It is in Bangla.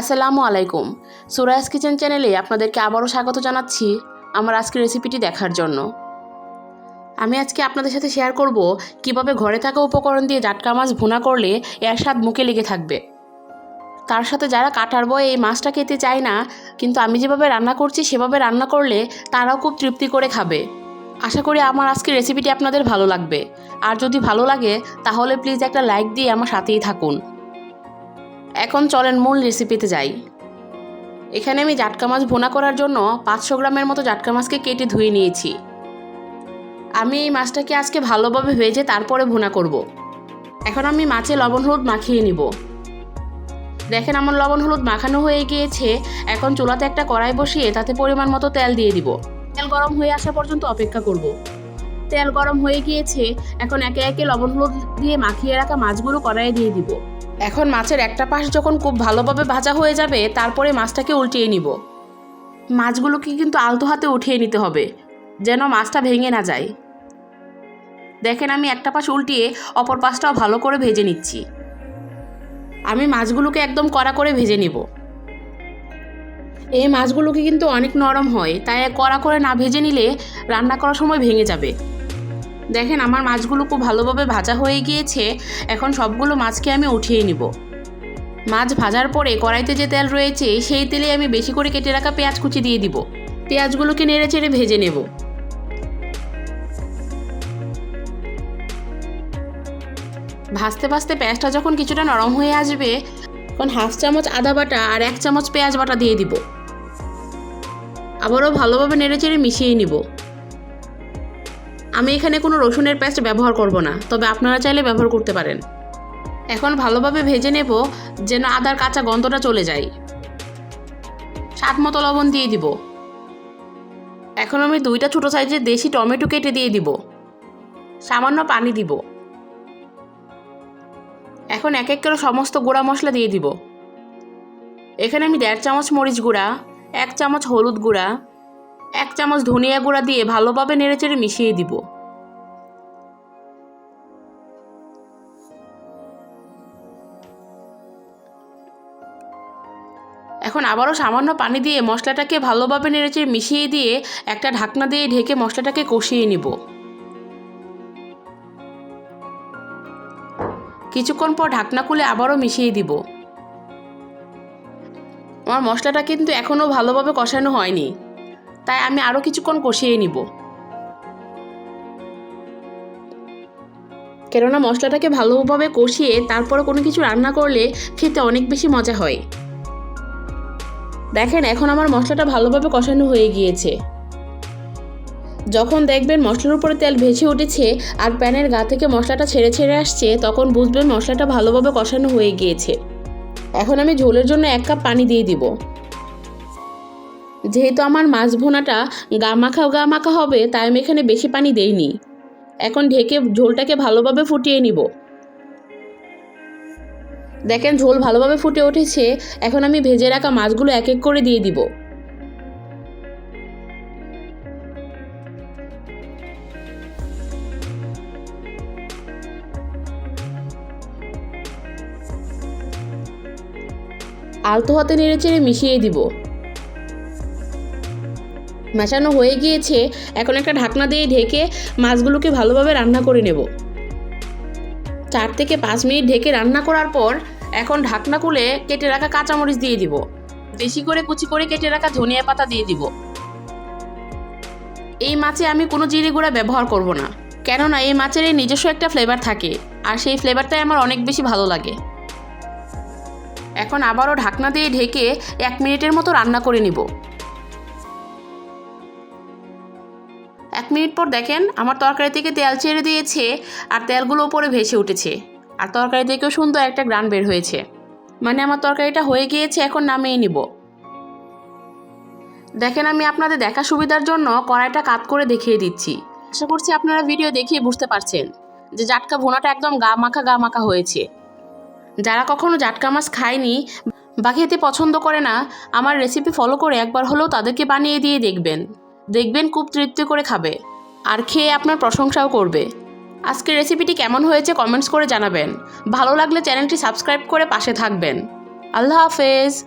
আসসালামু আলাইকুম। সুরায়াস কিচেন চ্যানেলে আপনাদেরকে আবারও স্বাগত জানাচ্ছি আমার আজকের রেসিপিটি দেখার জন্য। আমি আজকে আপনাদের সাথে শেয়ার করব কীভাবে ঘরে থাকা উপকরণ দিয়ে জাটকা মাছ ভুনা করলে এর স্বাদ মুখে লেগে থাকবে। তার সাথে যারা কাটার বয়ে এই মাছটা খেতে চায় না, কিন্তু আমি যেভাবে রান্না করছি সেভাবে রান্না করলে তারাও খুব তৃপ্তি করে খাবে। আশা করি আমার আজকের রেসিপিটি আপনাদের ভালো লাগবে। আর যদি ভালো লাগে, তাহলে প্লিজ একটা লাইক দিয়ে আমার সাথেই থাকুন। এখন চলেন মূল রেসিপিতে যাই। এখানে আমি জাটকা মাছ ভুনা করার জন্য পাঁচশো গ্রামের মতো জাটকা মাছকে কেটে ধুয়ে নিয়েছি। আমি এই মাছটাকে আজকে ভালোভাবে ভেজে তারপরে ভুনা করব। এখন আমি মাছে লবণ হলুদ মাখিয়ে নিব। দেখেন আমার লবণ হলুদ মাখানো হয়ে গিয়েছে। এখন চুলাতে একটা কড়াই বসিয়ে তাতে পরিমাণ মতো তেল দিয়ে দিব। তেল গরম হয়ে আসা পর্যন্ত অপেক্ষা করব। তেল গরম হয়ে গিয়েছে। এখন একে একে লবণ হলুদ দিয়ে মাখিয়ে রাখা মাছগুলো কড়াইয়ে দিয়ে দিব। এখন মাছের একটা পাশ যখন খুব ভালোভাবে ভাজা হয়ে যাবে, তারপরে মাছটাকে উল্টিয়ে নিব। মাছগুলোকে কিন্তু আলতো হাতে উঠিয়ে নিতে হবে, যেন মাছটা ভেঙে না যায়। দেখেন আমি একটা পাশ উল্টিয়ে অপর পাশটাও ভালো করে ভেজে নিচ্ছি। আমি মাছগুলোকে একদম কড়া করে ভেজে নেব। এই মাছগুলোকে কিন্তু অনেক নরম হয়, তাই কড়া করে না ভেজে নিলে রান্না করার সময় ভেঙে যাবে। দেখেন, আমার মাছগুলো খুব ভালোভাবে ভাজা হয়ে গিয়েছে। এখন সবগুলো মাছকে আমি উঠিয়ে নিব। মাছ ভাজার পরে কড়াইতে যে তেল রয়েছে, সেই তেলে আমি বেশি করে কেটে রাখা পেঁয়াজ কুচি দিয়ে দিব। পেঁয়াজগুলোকে নেড়ে চেড়ে ভেজে নেব। ভাজতে ভাজতে পেঁয়াজটা যখন কিছুটা নরম হয়ে আসবে, তখন হাফ চামচ আদা বাটা আর এক চামচ পেঁয়াজ বাটা দিয়ে দিব। আবারও ভালোভাবে নেড়ে চেড়ে মিশিয়ে নিব। আমি এখানে কোনো রসুনের পেস্ট ব্যবহার করব না, তবে আপনারা চাইলে ব্যবহার করতে পারেন। এখন ভালোভাবে ভেজে নেব, যেন আদার কাঁচা গন্ধটা চলে যায়। স্বাদ মতো লবণ দিয়ে দিব। এখন আমি দুইটা ছোটো সাইজের দেশি টমেটো কেটে দিয়ে দিব। সামান্য পানি দিব। এখন এক এক করে সমস্ত গুঁড়া মশলা দিয়ে দিব। এখানে আমি দেড় চামচ মরিচ গুঁড়া, এক চামচ হলুদ গুঁড়া এক চামচ ধনিয়া গুঁড়া দিয়ে ভালোভাবে নেড়েচেড়ে মিশিয়ে দিব। এখন আবারও সামান্য পানি দিয়ে মশলাটাকে ভালোভাবে নেড়েচেড়ে মিশিয়ে দিয়ে একটা ঢাকনা দিয়ে ঢেকে মশলাটাকে কষিয়ে নিব। কিছুক্ষণ পর ঢাকনা খুলে আবারও মিশিয়ে দিব। আমার মশলাটা কিন্তু এখনও ভালোভাবে কষানো হয়নি। তাই আমি আরও কিছুক্ষণ কষিয়ে নিব। কেননা মশলাটাকে ভালোভাবে কষিয়ে তারপরে কোনো কিছু রান্না করলে খেতে অনেক বেশি মজা হয়। দেখেন, এখন আমার মশলাটা ভালোভাবে কষানো হয়ে গিয়েছে। যখন দেখবেন মশলার উপরে তেল ভেসে উঠেছে আর প্যানের গা থেকে মশলাটা ছেড়ে ছেড়ে আসছে, তখন বুঝবেন মশলাটা ভালোভাবে কষানো হয়ে গিয়েছে। এখন আমি ঝোলের জন্য এক কাপ পানি দিয়ে দিব। যেহেতু আমার মাছ ভুনাটা গা মাখা গা মাখা হবে, তাই আমি এখানে বেশি পানি দেইনি। এখন ঢেকে ঝোলটাকে ভালোভাবে ফুটিয়ে নিব। দেখেন, ঝোল ভালোভাবে ফুটে উঠেছে। এখন আমি ভেজে রাখা মাছগুলো এক এক করে দিয়ে দিব। আলতো হাতে নেড়ে চেড়ে মিশিয়ে দিব। মেশানো হয়ে গিয়েছে, এখন একটা ঢাকনা দিয়ে ঢেকে মাছগুলোকে ভালোভাবে রান্না করে নেব। চার থেকে পাঁচ মিনিট ঢেকে রান্না করার পর এখন ঢাকনা খুলে কেটে রাখা কাঁচামরিচ দিয়ে দিব। বেশি করে কুচি করে কেটে রাখা ধনিয়া পাতা দিয়ে দিব। এই মাছে আমি কোনো জিরে গুঁড়া ব্যবহার করব না, কেননা এই মাছের এই নিজস্ব একটা ফ্লেভার থাকে, আর সেই ফ্লেভারটাই আমার অনেক বেশি ভালো লাগে। এখন আবারও ঢাকনা দিয়ে ঢেকে এক মিনিটের মতো রান্না করে নিব। মিনিট পর দেখেন আমার তরকারি থেকে তেল ছেড়ে দিয়েছে আর তেলগুলো ওপরে ভেসে উঠেছে। আর তরকারি থেকেও সুন্দর একটা গ্রান বের হয়েছে। মানে আমার তরকারিটা হয়ে গিয়েছে, এখন নামিয়ে নিব। দেখেন আমি আপনাদের দেখা সুবিধার জন্য কড়াইটা কাত করে দেখিয়ে দিচ্ছি। আশা করছি আপনারা ভিডিও দেখিয়ে বুঝতে পারছেন যে জাটকা ভুনাটা একদম গা মাখা গা মাখা হয়েছে। যারা কখনো জাটকা মাছ খায়নি বা খেতে পছন্দ করে না, আমার রেসিপি ফলো করে একবার হলেও তাদেরকে বানিয়ে দিয়ে দেখবেন। দেখবেন খুব তৃপ্তি করে খাবে। আর খেয়ে আপনার প্রশংসাও করবে। আজকের রেসিপিটি কেমন হয়েছে কমেন্টস করে জানাবেন। ভালো লাগলে চ্যানেলটি সাবস্ক্রাইব করে পাশে থাকবেন। আল্লাহ হাফেজ।